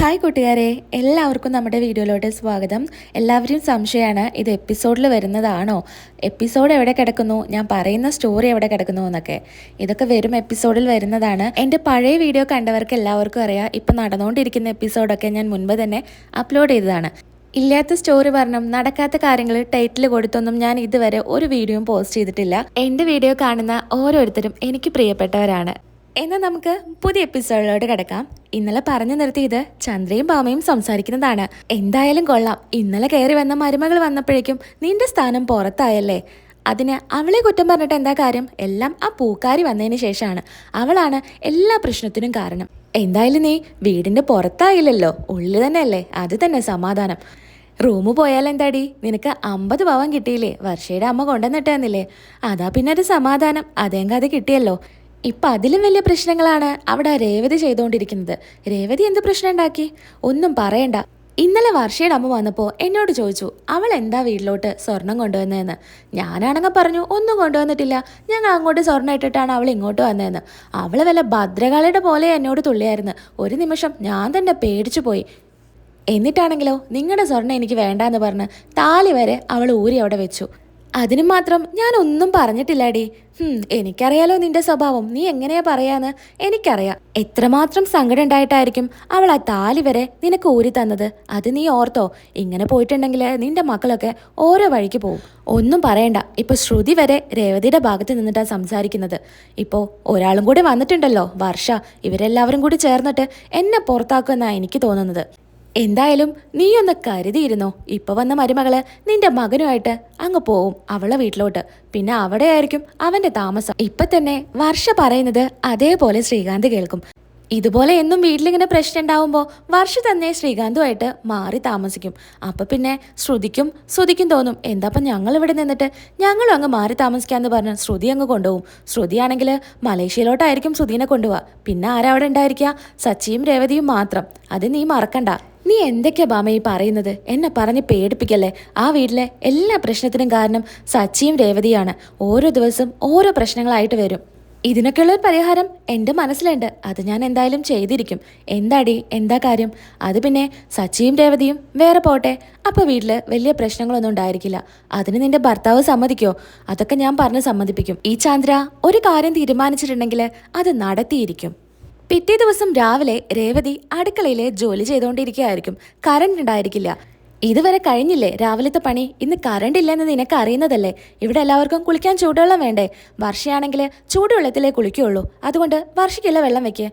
Hi കൂട്ടുകാരെ എല്ലാവർക്കും നമ്മുടെ വീഡിയോയിലോട്ട് സ്വാഗതം. എല്ലാവരും സംശയമാണ് ഇത് എപ്പിസോഡിൽ വരുന്നതാണോ? എപ്പിസോഡ് എവിടെ കിടക്കുന്നു? ഞാൻ പറയുന്ന സ്റ്റോറി എവിടെ കിടക്കുന്നു എന്നൊക്കെ. ഇതൊക്കെ വരും എപ്പിസോഡിൽ വരുന്നതാണ്. എന്റെ പഴയ വീഡിയോ കണ്ടവർക്ക് എല്ലാവർക്കും അറിയാം. ഇപ്പം നടന്നുകൊണ്ടിരിക്കുന്ന എപ്പിസോഡൊക്കെ ഞാൻ മുൻപ് തന്നെ അപ്ലോഡ് ചെയ്തതാണ്. ഇല്ലാത്ത സ്റ്റോറി പറഞ്ഞും നടക്കാത്ത കാര്യങ്ങൾ ടൈറ്റിൽ കൊടുത്തൊന്നും ഞാൻ ഇതുവരെ ഒരു വീഡിയോയും പോസ്റ്റ് ചെയ്തിട്ടില്ല. എന്റെ വീഡിയോ കാണുന്ന ഓരോരുത്തരും എനിക്ക് പ്രിയപ്പെട്ടവരാണ്. എന്നാൽ നമുക്ക് പുതിയ എപ്പിസോഡിലോട്ട് കിടക്കാം. ഇന്നലെ പറഞ്ഞു നിർത്തിയത് ചന്ദ്രയും ഭാമയും സംസാരിക്കുന്നതാണ്. എന്തായാലും കൊള്ളാം. ഇന്നലെ കയറി വന്ന മരുമകൾ വന്നപ്പോഴേക്കും നിന്റെ സ്ഥാനം പുറത്തായല്ലേ? അതിന് അവളെ കുറ്റം പറഞ്ഞിട്ട് എന്താ കാര്യം? എല്ലാം ആ പൂക്കാരി വന്നതിന് ശേഷമാണ്. അവളാണ് എല്ലാ പ്രശ്നത്തിനും കാരണം. എന്തായാലും നീ വീടിന്റെ പുറത്തായില്ലല്ലോ. ഉള്ളിൽ തന്നെ അല്ലേ അത് തന്നെ സമാധാനം. റൂമ് പോയാൽ എന്താടി? നിനക്ക് അമ്പത് പവൻ കിട്ടിയില്ലേ? വർഷയുടെ അമ്മ കൊണ്ടുവന്നിട്ടേന്നില്ലേ? അതാ പിന്നെ ഒരു സമാധാനം. അതേങ്കാതെ കിട്ടിയല്ലോ. ഇപ്പൊ അതിലും വലിയ പ്രശ്നങ്ങളാണ് അവിടെ രേവതി ചെയ്തുകൊണ്ടിരിക്കുന്നത് രേവതി എന്ത് പ്രശ്നം ഉണ്ടാക്കി? ഒന്നും പറയണ്ട. ഇന്നലെ വർഷയുടെ അമ്മ വന്നപ്പോൾ എന്നോട് ചോദിച്ചു അവൾ എന്താ വീട്ടിലോട്ട് സ്വർണം കൊണ്ടുവന്നതെന്ന്? ഞാനാണെങ്കിൽ പറഞ്ഞു ഒന്നും കൊണ്ടുവന്നിട്ടില്ല. ഞങ്ങൾ അങ്ങോട്ട് സ്വർണം ഇട്ടിട്ടാണ് അവൾ ഇങ്ങോട്ട് വന്നതെന്ന്. അവൾ വല്ല ഭദ്രകാളിയുടെ പോലെ എന്നോട് തുള്ളിയായിരുന്നു. ഒരു നിമിഷം ഞാൻ തന്നെ പേടിച്ചു പോയി. എന്നിട്ടാണെങ്കിലോ നിങ്ങളുടെ സ്വർണം എനിക്ക് വേണ്ടാന്ന് പറഞ്ഞ് താലി വരെ അവൾ ഊരി അവിടെ വെച്ചു. അതിന് മാത്രം ഞാൻ ഒന്നും പറഞ്ഞിട്ടില്ലാടി എനിക്കറിയാലോ നിന്റെ സ്വഭാവം. നീ എങ്ങനെയാ പറയാന്ന്? എനിക്കറിയാം. എത്രമാത്രം സങ്കടം ഉണ്ടായിട്ടായിരിക്കും അവൾ ആ താലി വരെ നിനക്ക് ഊരി തന്നത്. അത് നീ ഓർത്തോ. ഇങ്ങനെ പോയിട്ടുണ്ടെങ്കിൽ നിന്റെ മക്കളൊക്കെ ഓരോ വഴിക്ക് പോകും ഒന്നും പറയണ്ട. ഇപ്പൊ ശ്രുതി വരെ രേവതിയുടെ ഭാഗത്ത് നിന്നിട്ടാ സംസാരിക്കുന്നത്. ഇപ്പോ ഒരാളും കൂടി വന്നിട്ടുണ്ടല്ലോ വർഷ. ഇവരെല്ലാവരും കൂടി ചേർന്നിട്ട് എന്നെ പുറത്താക്കുമെന്നാ എനിക്ക് തോന്നുന്നത്. എന്തായാലും നീയൊന്ന് കരുതിയിരുന്നോ? ഇപ്പൊ വന്ന മരുമകൾ നിന്റെ മകനുമായിട്ട് അങ്ങ് പോവും അവളെ വീട്ടിലോട്ട്. പിന്നെ അവിടെ ആയിരിക്കും അവന്റെ താമസം. ഇപ്പൊ തന്നെ വർഷ പറയുന്നത് അതേപോലെ ശ്രീകാന്ത് കേൾക്കും. ഇതുപോലെ എന്നും വീട്ടിലിങ്ങനെ പ്രശ്നം ഉണ്ടാവുമ്പോൾ വർഷ തന്നെ ശ്രീകാന്തുമായിട്ട് മാറി താമസിക്കും. അപ്പൊ പിന്നെ ശ്രുതിക്കും ശ്രുതിക്കും തോന്നും എന്താപ്പം ഞങ്ങൾ ഇവിടെ നിന്നിട്ട് ഞങ്ങളും അങ്ങ് മാറി താമസിക്കാന്ന് പറഞ്ഞ് ശ്രുതി അങ്ങ് കൊണ്ടുപോകും. ശ്രുതിയാണെങ്കിൽ മലേഷ്യയിലോട്ടായിരിക്കും ശ്രുതിനെ കൊണ്ടുപോവുക. പിന്നെ ആരാ അവിടെ ഉണ്ടായിരിക്കുക? സച്ചിയും രേവതിയും മാത്രം. അത് നീ മറക്കണ്ട. നീ എന്തൊക്കെയാ ബാമ ഈ പറയുന്നത്? എന്നെ പറഞ്ഞ് പേടിപ്പിക്കല്ലേ? ആ വീട്ടിലെ എല്ലാ പ്രശ്നത്തിനും കാരണം സച്ചിയും രേവതിയാണ് ഓരോ ദിവസം ഓരോ പ്രശ്നങ്ങളായിട്ട് വരും. ഇതിനൊക്കെയുള്ള ഒരു പരിഹാരം എന്റെ മനസ്സിലുണ്ട്. അത് ഞാൻ എന്തായാലും ചെയ്തിരിക്കും. എന്താടി? എന്താ കാര്യം? അത് പിന്നെ സച്ചിയും രേവതിയും വേറെ പോട്ടെ. അപ്പോൾ വീട്ടിൽ വലിയ പ്രശ്നങ്ങളൊന്നും ഉണ്ടായിരിക്കില്ല. അതിന് നിന്റെ ഭർത്താവ് സമ്മതിക്കോ? അതൊക്കെ ഞാൻ പറഞ്ഞ് സമ്മതിപ്പിക്കും. ഈ ചാന്ദ്ര ഒരു കാര്യം തീരുമാനിച്ചിട്ടുണ്ടെങ്കിൽ അത് നടത്തിയിരിക്കും. പിറ്റേ ദിവസം രാവിലെ രേവതി അടുക്കളയിലെ ജോലി ചെയ്തുകൊണ്ടിരിക്കുകയായിരിക്കും കറണ്ട് ഉണ്ടായിരിക്കില്ല. ഇതുവരെ കഴിഞ്ഞില്ലേ രാവിലത്തെ പണി? ഇന്ന് കറണ്ട് ഇല്ലെന്ന് നിനക്ക് അറിയുന്നതല്ലേ? ഇവിടെ എല്ലാവർക്കും കുളിക്കാൻ ചൂടുവെള്ളം വേണ്ടേ? വർഷയാണെങ്കിൽ ചൂടുവെള്ളത്തിലേ കുളിക്കുകയുള്ളൂ. അതുകൊണ്ട് വർഷയ്ക്കുള്ള വെള്ളം വെക്കേ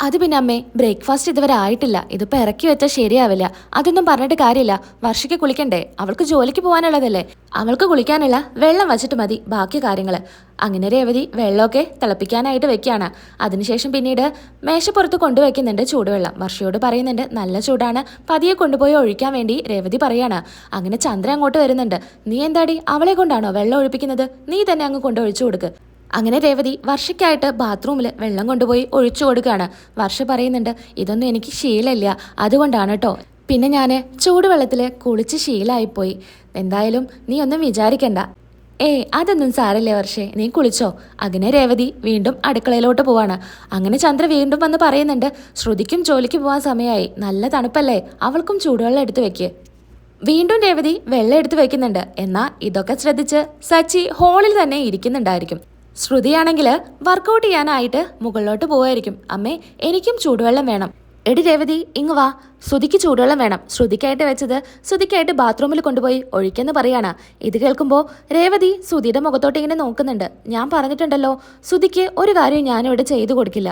അത് പിന്നെ അമ്മേ ബ്രേക്ക്ഫാസ്റ്റ് ഇതുവരെ ആയിട്ടില്ല. ഇതിപ്പോ ഇറക്കി വെച്ചാൽ ശരിയാവില്ല. അതൊന്നും പറഞ്ഞിട്ട് കാര്യമില്ല. വർഷയ്ക്ക് കുളിക്കണ്ടേ? അവൾക്ക് ജോലിക്ക് പോകാനുള്ളതല്ലേ അവൾക്ക് കുളിക്കാനുള്ള വെള്ളം വച്ചിട്ട് മതി ബാക്കി കാര്യങ്ങൾ അങ്ങനെ രേവതി വെള്ളമൊക്കെ തിളപ്പിക്കാനായിട്ട് വെക്കുകയാണ്. അതിനുശേഷം പിന്നീട് മേശപ്പുറത്ത് കൊണ്ടുവയ്ക്കുന്നുണ്ട് ചൂടുവെള്ളം. വർഷയോട് പറയുന്നുണ്ട് നല്ല ചൂടാണ്. പതിയെ കൊണ്ടുപോയി ഒഴിക്കാൻ വേണ്ടി രേവതി പറയാണ്. അങ്ങനെ ചന്ദ്ര അങ്ങോട്ട് വരുന്നുണ്ട്. നീ എന്താടി? അവളെ കൊണ്ടാണോ വെള്ളം ഒഴിപ്പിക്കുന്നത്? നീ തന്നെ അങ്ങ് കൊണ്ടൊഴിച്ചു കൊടുക്ക്. അങ്ങനെ രേവതി വർഷയ്ക്കായിട്ട് ബാത്റൂമിൽ വെള്ളം കൊണ്ടുപോയി ഒഴിച്ചു കൊടുക്കുകയാണ്. വർഷ പറയുന്നുണ്ട് ഇതൊന്നും എനിക്ക് ശീലമില്ല. അതുകൊണ്ടാണ് കേട്ടോ പിന്നെ ഞാൻ ചൂടുവെള്ളത്തിൽ കുളിച്ച് ശീലമായിപ്പോയി എന്തായാലും നീ ഒന്നും വിചാരിക്കണ്ട. ഏയ് അതൊന്നും സാരല്ലേ വർഷേ. നീ കുളിച്ചോ. അങ്ങനെ രേവതി വീണ്ടും അടുക്കളയിലോട്ട് പോവാണ്. അങ്ങനെ ചന്ദ്ര വീണ്ടും വന്ന് പറയുന്നുണ്ട് ശ്രുതിക്കും ജോലിക്ക് പോകാൻ സമയമായി നല്ല തണുപ്പല്ലേ? അവൾക്കും ചൂടുവെള്ളം എടുത്തു വെക്ക്. വീണ്ടും രേവതി വെള്ളം എടുത്തു വെക്കുന്നുണ്ട്. എന്നാൽ ഇതൊക്കെ ശ്രദ്ധിച്ച് സച്ചി ഹോളിൽ തന്നെ ഇരിക്കുന്നുണ്ടായിരിക്കും. ശ്രുതിയാണെങ്കിൽ വർക്കൗട്ട് ചെയ്യാനായിട്ട് മുകളിലോട്ട് പോവായിരിക്കും അമ്മേ എനിക്കും ചൂടുവെള്ളം വേണം. എടി രേവതി ഇങ്ങ് വാ. ശ്രുതിക്ക് ചൂടുവെള്ളം വേണം. ശ്രുതിക്കായിട്ട് വെച്ചത് ശ്രുതിക്കായിട്ട് ബാത്റൂമിൽ കൊണ്ടുപോയി ഒഴിക്കെന്ന് പറയാണ്. ഇത് കേൾക്കുമ്പോൾ രേവതി ശ്രുതിയുടെ മുഖത്തോട്ട് ഇങ്ങനെ നോക്കുന്നുണ്ട്. ഞാൻ പറഞ്ഞിട്ടുണ്ടല്ലോ ശ്രുതിക്ക് ഒരു കാര്യം ഞാനിവിടെ ചെയ്തു കൊടുക്കില്ല.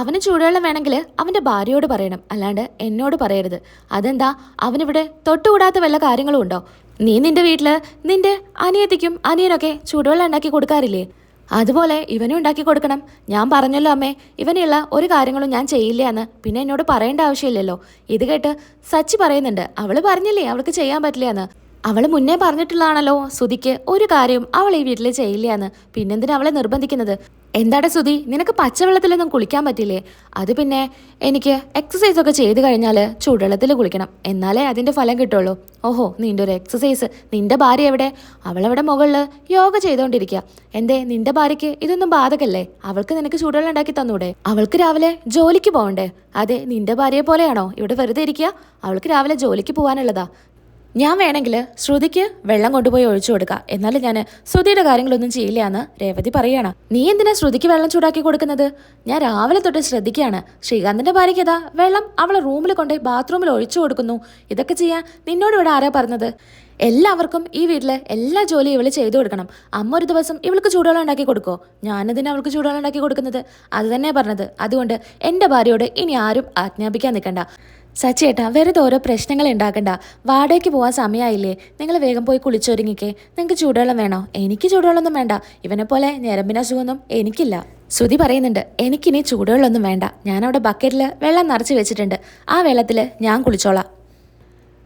അവന് ചൂടുവെള്ളം വേണമെങ്കിൽ അവന്റെ ഭാര്യയോട് പറയണം. അല്ലാണ്ട് എന്നോട് പറയരുത്. അതെന്താ? അവനിവിടെ തൊട്ടുകൂടാത്ത വല്ല കാര്യങ്ങളും ഉണ്ടോ? നീ നിന്റെ വീട്ടിൽ നിന്റെ അനിയത്തിക്കും അനിയനൊക്കെ ചൂടുവെള്ളം ഉണ്ടാക്കി കൊടുക്കാറില്ലേ? അതുപോലെ ഇവനും ഉണ്ടാക്കി കൊടുക്കണം. ഞാൻ പറഞ്ഞല്ലോ അമ്മേ ഇവനുള്ള ഒരു കാര്യങ്ങളും ഞാൻ ചെയ്യില്ല എന്ന്. പിന്നെ എന്നോട് പറയേണ്ട ആവശ്യമില്ലല്ലോ. ഇത് കേട്ട് സച്ചി പറയുന്നുണ്ട് അവൾ പറഞ്ഞില്ലേ അവൾക്ക് ചെയ്യാൻ പറ്റില്ല എന്ന്? അവൾ മുന്നേ പറഞ്ഞിട്ടുള്ളതാണല്ലോ സുധിക്ക് ഒരു കാര്യവും അവൾ ഈ വീട്ടിൽ ചെയ്യില്ല എന്ന്. പിന്നെന്തിനാ അവളെ നിർബന്ധിക്കുന്നത്? എന്താടാ സുധി? നിനക്ക് പച്ചവെള്ളത്തിലൊന്നും കുളിക്കാൻ പറ്റില്ലേ? അത് പിന്നെ എനിക്ക് എക്സസൈസ് ഒക്കെ ചെയ്ത് കഴിഞ്ഞാൽ ചൂടുവെള്ളത്തിൽ കുളിക്കണം. എന്നാലേ അതിന്റെ ഫലം കിട്ടുള്ളൂ. ഓഹോ നിന്റെ ഒരു എക്സസൈസ് നിന്റെ ഭാര്യ എവിടെ? അവളവിടെ മുകളിൽ യോഗ ചെയ്തുകൊണ്ടിരിക്കുക എന്തേ നിന്റെ ഭാര്യയ്ക്ക് ഇതൊന്നും ബാധകല്ലേ? അവൾക്ക് നിനക്ക് ചൂടുവെള്ളം ഉണ്ടാക്കി തന്നൂടെ? അവൾക്ക് രാവിലെ ജോലിക്ക് പോകണ്ടേ അതെ നിന്റെ ഭാര്യയെ പോലെയാണോ? ഇവിടെ വെറുതെ ഇരിക്കുക അവൾക്ക് രാവിലെ ജോലിക്ക് പോകാനുള്ളതാ ഞാൻ വേണമെങ്കിൽ ശ്രുതിക്ക് വെള്ളം കൊണ്ടുപോയി ഒഴിച്ചു കൊടുക്കാം. എന്നാലും ഞാൻ ശ്രുതിയുടെ കാര്യങ്ങളൊന്നും ചെയ്യില്ല എന്ന് രേവതി പറയണം. നീ എന്തിനാ ശ്രുതിക്ക് വെള്ളം ചൂടാക്കി കൊടുക്കുന്നത്? ഞാൻ രാവിലെ തൊട്ട് ശ്രദ്ധിക്കുകയാണ്. ശ്രീകാന്തിന്റെ ഭാര്യയ്ക്ക് ഇതാ വെള്ളം അവളെ റൂമിൽ കൊണ്ട് ബാത്റൂമിൽ ഒഴിച്ചു കൊടുക്കുന്നു. ഇതൊക്കെ ചെയ്യാൻ നിന്നോട് ഇവിടെ ആരാ പറഞ്ഞത്? എല്ലാവർക്കും ഈ വീട്ടിലെ എല്ലാ ജോലിയും ഇവൾ ചെയ്തു കൊടുക്കണം. അമ്മ ഒരു ദിവസം ഇവൾക്ക് ചൂടുവെള്ളം ഉണ്ടാക്കി കൊടുക്കോ? ഞാനതിന് അവൾക്ക് ചൂടുവെള്ളം ഉണ്ടാക്കി കൊടുക്കുന്നത്? അത് തന്നെ പറഞ്ഞത്. അതുകൊണ്ട് എന്റെ ഭാര്യയോട് ഇനി ആരും ആജ്ഞാപിക്കാൻ നിൽക്കണ്ട. സച്ചേട്ടാ വെറുതെ ഓരോ പ്രശ്നങ്ങൾ ഉണ്ടാക്കണ്ട. വാടകയ്ക്ക് പോകാൻ സമയമായില്ലേ നിങ്ങൾ വേഗം പോയി കുളിച്ചൊരുങ്ങിക്കേ. നിങ്ങൾക്ക് ചൂടുവെള്ളം വേണോ? എനിക്ക് ചൂടുവെള്ളമൊന്നും വേണ്ട. ഇവനെ പോലെ ഞരമ്പിന് അസുഖമൊന്നും എനിക്കില്ല. ശ്രുതി പറയുന്നുണ്ട് എനിക്കിനി ചൂടുവെള്ളമൊന്നും വേണ്ട. ഞാനവിടെ ബക്കറ്റിൽ വെള്ളം നിറച്ച് വെച്ചിട്ടുണ്ട്. ആ വെള്ളത്തിൽ ഞാൻ കുളിച്ചോളാം.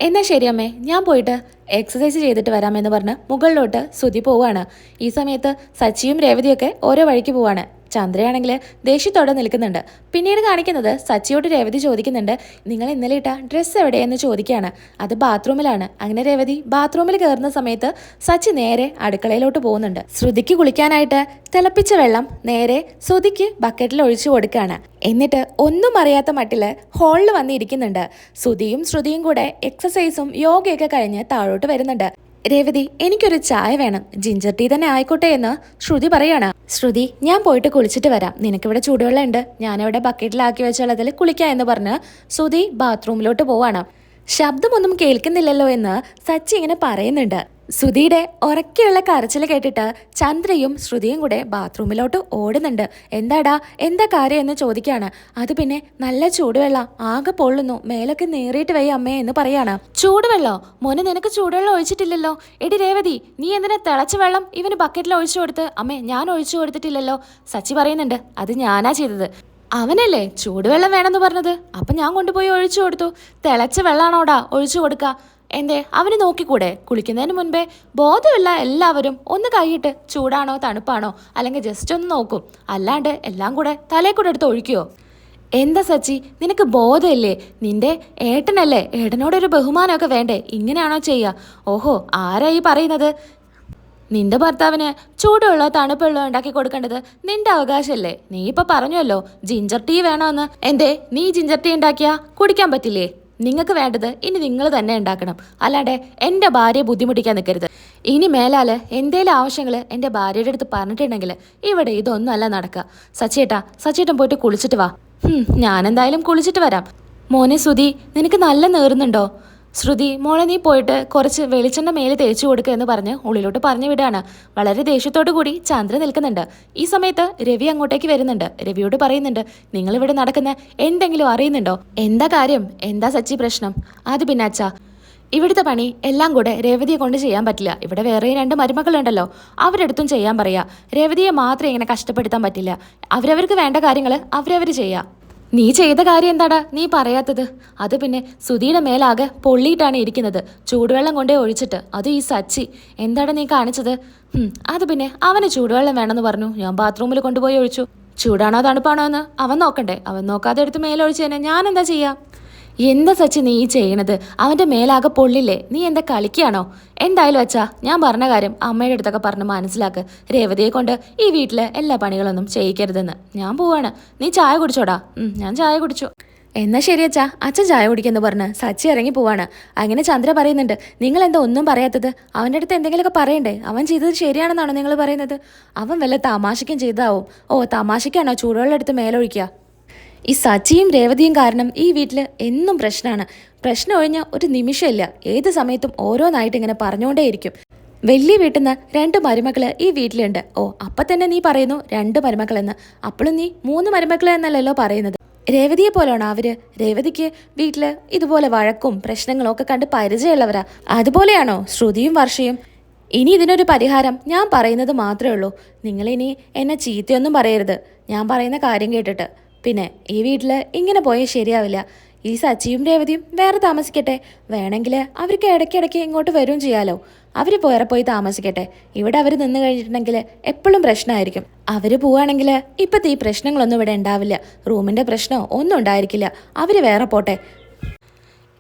എന്നാ ശരിയമ്മേ ഞാൻ പോയിട്ട് എക്സസൈസ് ചെയ്തിട്ട് വരാമെന്ന് പറഞ്ഞ് മുകളിലോട്ട് ശ്രുതി പോവാണ്. ഈ സമയത്ത് സച്ചിയും രേവതിയൊക്കെ ഓരോ വഴിക്ക് പോവാണ്. ചന്ദ്രയാണെങ്കിൽ ദേഷ്യത്തോടെ നിൽക്കുന്നുണ്ട്. പിന്നീട് കാണിക്കുന്നത് സച്ചിയോട് രേവതി ചോദിക്കുന്നുണ്ട് നിങ്ങൾ ഇന്നലെ ഇട്ട ഡ്രസ്സ് എവിടെയെന്ന് ചോദിക്കുകയാണ്. അത് ബാത്റൂമിലാണ്. അങ്ങനെ രേവതി ബാത്റൂമിൽ കയറുന്ന സമയത്ത് സച്ചി നേരെ അടുക്കളയിലോട്ട് പോകുന്നുണ്ട്. ശ്രുതിക്ക് കുളിക്കാനായിട്ട് തിളപ്പിച്ച വെള്ളം നേരെ ശ്രുതിക്ക് ബക്കറ്റിൽ ഒഴിച്ചു കൊടുക്കുകയാണ്. എന്നിട്ട് ഒന്നും അറിയാത്ത മട്ടിൽ ഹാളിൽ വന്നിരിക്കുന്നുണ്ട്. ശ്രുതിയും ശ്രുതിയും കൂടെ എക്സസൈസും യോഗയൊക്കെ കഴിഞ്ഞ് താഴോട്ട് വരുന്നുണ്ട്. രേവതി എനിക്കൊരു ചായ വേണം. ജിഞ്ചർ ടീ തന്നെ ആയിക്കോട്ടെ എന്ന് ശ്രുതി പറയാണ്. ശ്രുതി ഞാൻ പോയിട്ട് കുളിച്ചിട്ട് വരാം. നിനക്കിവിടെ ചൂടുവെള്ളം ഉണ്ട് ഞാനവിടെ ബക്കറ്റിലാക്കി വെച്ചുള്ളതിൽ കുളിക്കാം എന്ന് പറഞ്ഞ് ശ്രുതി ബാത്റൂമിലോട്ട് പോവാണ്. ശബ്ദമൊന്നും കേൾക്കുന്നില്ലല്ലോ എന്ന് സച്ചി ഇങ്ങനെ പറയുന്നുണ്ട്. ശ്രുതിയുടെ ഉറക്കെയുള്ള കരച്ചിൽ കേട്ടിട്ട് ചന്ദ്രയും ശ്രുതിയും കൂടെ ബാത്റൂമിലോട്ട് ഓടുന്നുണ്ട്. എന്താടാ എന്താ കാര്യം എന്ന് ചോദിക്കാണ്. അത് പിന്നെ നല്ല ചൂടുവെള്ളം ആകെ പൊള്ളുന്നു. മേലൊക്കെ നേറിയിട്ട് വയ്യ അമ്മേ എന്ന് പറയാണ്. ചൂടുവെള്ളോ? മോനെ നിനക്ക് ചൂടുവെള്ളം ഒഴിച്ചിട്ടില്ലല്ലോ? എടി രേവതി നീ എന്തിനാ തിളച്ച വെള്ളം ഇവന് ബക്കറ്റിൽ ഒഴിച്ചു കൊടുത്ത്? അമ്മേ ഞാൻ ഒഴിച്ചു കൊടുത്തിട്ടില്ലല്ലോ. സച്ചി പറയുന്നുണ്ട് അത് ഞാനാ ചെയ്തത്. അവനല്ലേ ചൂടുവെള്ളം വേണമെന്ന് പറഞ്ഞത്? അപ്പം ഞാൻ കൊണ്ടുപോയി ഒഴിച്ചു കൊടുത്തു. തിളച്ച വെള്ളമാണോടാ ഒഴിച്ചു കൊടുക്ക? എന്തേ? അവന് നോക്കിക്കൂടെ? കുളിക്കുന്നതിന് മുൻപേ ബോധമുള്ള എല്ലാവരും ഒന്ന് കൈയിട്ട് ചൂടാണോ തണുപ്പാണോ? അല്ലെങ്കിൽ ജസ്റ്റ് ഒന്ന് നോക്കും. അല്ലാണ്ട് എല്ലാം കൂടെ തലേ കൂടെ എടുത്ത് ഒഴിക്കുവോ എന്താ സച്ചി? നിനക്ക് ബോധമില്ലേ? നിന്റെ ഏട്ടനല്ലേ? ഏട്ടനോടൊരു ബഹുമാനമൊക്കെ വേണ്ടേ? ഇങ്ങനെയാണോ ചെയ്യുക ഓഹോ ആരാ ഈ പറയുന്നത്? നിന്റെ ഭർത്താവിന് ചൂടുവെള്ളോ തണുപ്പുള്ളോ ഉണ്ടാക്കി കൊടുക്കേണ്ടത് നിന്റെ അവകാശമല്ലേ നീ ഇപ്പൊ പറഞ്ഞല്ലോ ജിഞ്ചർ ടീ വേണമെന്ന് എന്തേ നീ ജിഞ്ചർ ടീ ഉണ്ടാക്കിയാ? കുടിക്കാൻ പറ്റില്ലേ? നിങ്ങൾക്ക് വേണ്ടത് ഇനി നിങ്ങൾ തന്നെ ഉണ്ടാക്കണം. അല്ലാണ്ട് എന്റെ ഭാര്യയെ ബുദ്ധിമുട്ടിക്കാൻ നിൽക്കരുത്. ഇനി മേലാൽ എന്തേലും ആവശ്യങ്ങൾ എന്റെ ഭാര്യയുടെ അടുത്ത് പറഞ്ഞിട്ടുണ്ടെങ്കിൽ ഇവിടെ ഇതൊന്നും അല്ല നടക്കുക. സച്ചേട്ടാ സച്ചേട്ടൻ പോയിട്ട് കുളിച്ചിട്ട് വാ. ഞാനെന്തായാലും കുളിച്ചിട്ട് വരാം. മോനെ സുധി നിനക്ക് നല്ല നേറുന്നുണ്ടോ? ശ്രുതി മോളെ നീ പോയിട്ട് കുറച്ച് വെളിച്ചെണ്ണ മേലെ തേച്ചു കൊടുക്കുക എന്ന് പറഞ്ഞ് ഉള്ളിലോട്ട് പറഞ്ഞു വിടാണ്. വളരെ ദേഷ്യത്തോടു കൂടി ചന്ദ്ര നിൽക്കുന്നുണ്ട്. ഈ സമയത്ത് രവി അങ്ങോട്ടേക്ക് വരുന്നുണ്ട്. രവിയോട് പറയുന്നുണ്ട് നിങ്ങൾ ഇവിടെ നടക്കുന്ന എന്തെങ്കിലും അറിയുന്നുണ്ടോ? എന്താ കാര്യം? എന്താ സച്ചി പ്രശ്നം? അത് പിന്നെ അച്ഛാ ഇവിടുത്തെ പണി എല്ലാം കൂടെ രേവതിയെ കൊണ്ട് ചെയ്യാൻ പറ്റില്ല. ഇവിടെ വേറെ രണ്ട് മരുമക്കളുണ്ടല്ലോ. അവരെടുത്തും ചെയ്യാൻ പറയാ. രേവതിയെ മാത്രം ഇങ്ങനെ കഷ്ടപ്പെടുത്താൻ പറ്റില്ല. അവരവർക്ക് വേണ്ട കാര്യങ്ങൾ അവരവർ ചെയ്യാം. നീ ചെയ്ത കാര്യം എന്താടാ? നീ പറയാത്തത്. അത് പിന്നെ സുധിയുടെ മേലാകെ പൊള്ളിയിട്ടാണ് ഇരിക്കുന്നത്. ചൂടുവെള്ളം കൊണ്ടേ ഒഴിച്ചിട്ട്. അത് ഈ സച്ചി. എന്താടാ നീ കാണിച്ചത്? അത് പിന്നെ അവന് ചൂടുവെള്ളം വേണമെന്ന് പറഞ്ഞു. ഞാൻ ബാത്റൂമിൽ കൊണ്ടുപോയി ഒഴിച്ചു. ചൂടാണോ തണുപ്പാണോ എന്ന് അവൻ നോക്കണ്ടേ. അവൻ നോക്കാതെ എടുത്ത് മേലൊഴിച്ചു തന്നെ ഞാൻ എന്താ ചെയ്യാ? എന്താ സച്ചി നീ ചെയ്യണത്? അവന്റെ മേലാകെ പൊള്ളില്ലേ? നീ എന്താ കളിക്കുകയാണോ? എന്തായാലും അച്ഛാ ഞാൻ പറഞ്ഞ കാര്യം അമ്മയുടെ അടുത്തൊക്കെ പറഞ്ഞ് മനസ്സിലാക്ക്. രേവതിയെ കൊണ്ട് ഈ വീട്ടിലെ എല്ലാ പണികളൊന്നും ചെയ്യിക്കരുതെന്ന്. ഞാൻ പോവാണ്. നീ ചായ കുടിച്ചോടാ. ഞാൻ ചായ കുടിച്ചു. എന്നാ ശരി അച്ഛാ അച്ഛൻ ചായ കുടിക്കുന്നു പറഞ്ഞ് സച്ചി ഇറങ്ങി പോവാണ്. അങ്ങനെ ചന്ദ്ര പറയുന്നുണ്ട് നിങ്ങൾ എന്താ ഒന്നും പറയാത്തത്? അവന്റെ അടുത്ത് എന്തെങ്കിലുമൊക്കെ പറയണ്ടേ? അവൻ ചെയ്തത് ശരിയാണെന്നാണോ നിങ്ങൾ പറയുന്നത്? അവൻ വല്ല തമാശയ്ക്കും ചെയ്തതാവും. ഓ തമാശയ്ക്കാണോ ചൂടുവെള്ളം എടുത്ത് മേലൊഴിക്കുക? ഈ സച്ചിയും രേവതിയും കാരണം ഈ വീട്ടിൽ എന്നും പ്രശ്നമാണ്. പ്രശ്നം ഒഴിഞ്ഞ ഒരു നിമിഷമില്ല. ഏത് സമയത്തും ഓരോന്നായിട്ട് ഇങ്ങനെ പറഞ്ഞുകൊണ്ടേയിരിക്കും. വലിയ വീട്ടിൽ നിന്ന് രണ്ട് മരുമകൾ ഈ വീട്ടിലുണ്ട്. ഓ അപ്പം തന്നെ നീ പറയുന്നു രണ്ട് മരുമക്കളെന്ന് അപ്പോഴും നീ മൂന്ന് മരുമക്കൾ എന്നല്ലല്ലോ പറയുന്നത്. രേവതിയെ പോലെയാണ് അവർ? രേവതിക്ക് വീട്ടിൽ ഇതുപോലെ വഴക്കും പ്രശ്നങ്ങളും ഒക്കെ കണ്ട് പരിചയമുള്ളവരാ. അതുപോലെയാണോ ശ്രുതിയും വർഷയും? ഇനി ഇതിനൊരു പരിഹാരം ഞാൻ പറയുന്നത് മാത്രമേ ഉള്ളൂ. നിങ്ങളിനി എന്നെ ചീത്തയൊന്നും പറയരുത്. ഞാൻ പറയുന്ന കാര്യം കേട്ടിട്ട്. പിന്നെ ഈ വീട്ടിൽ ഇങ്ങനെ പോയാൽ ശരിയാവില്ല. ഈ സച്ചിയും രേവതിയും വേറെ താമസിക്കട്ടെ. വേണമെങ്കിൽ അവർക്ക് ഇടയ്ക്കിടയ്ക്ക് ഇങ്ങോട്ട് വരും ചെയ്യാലോ. അവർ വേറെ പോയി താമസിക്കട്ടെ. ഇവിടെ അവർ നിന്ന് കഴിഞ്ഞിട്ടുണ്ടെങ്കിൽ എപ്പോഴും പ്രശ്നമായിരിക്കും. അവർ പോവുകയാണെങ്കിൽ ഇപ്പോഴത്തെ ഈ പ്രശ്നങ്ങളൊന്നും ഇവിടെ ഉണ്ടാവില്ല. റൂമിന്റെ പ്രശ്നമോ ഒന്നും ഉണ്ടായിരിക്കില്ല. അവർ വേറെ പോട്ടെ.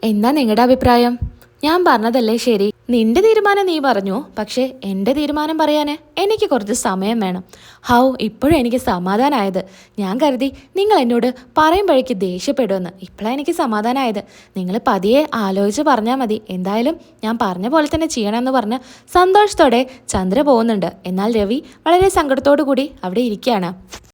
എന്താ നിങ്ങളുടെ അഭിപ്രായം? ഞാൻ പറഞ്ഞതല്ലേ ശരി. നിന്റെ തീരുമാനം നീ പറഞ്ഞു പക്ഷേ എന്റെ തീരുമാനം പറയാൻ എനിക്ക് കുറച്ച് സമയം വേണം. ഹൗ ഇപ്പോഴും എനിക്ക് സമാധാനമായത് ഞാൻ കരുതി നിങ്ങൾ എന്നോട് പറയുമ്പോഴേക്ക് ദേഷ്യപ്പെടുമെന്ന്. ഇപ്പോഴാണ് എനിക്ക് സമാധാനമായത് നിങ്ങൾ പതിയെ ആലോചിച്ച് പറഞ്ഞാൽ മതി. എന്തായാലും ഞാൻ പറഞ്ഞ പോലെ തന്നെ ചെയ്യണമെന്ന് പറഞ്ഞ് സന്തോഷത്തോടെ ചന്ദ്ര പോകുന്നുണ്ട്. എന്നാൽ രവി വളരെ സങ്കടത്തോടു കൂടി അവിടെ ഇരിക്കുകയാണ്.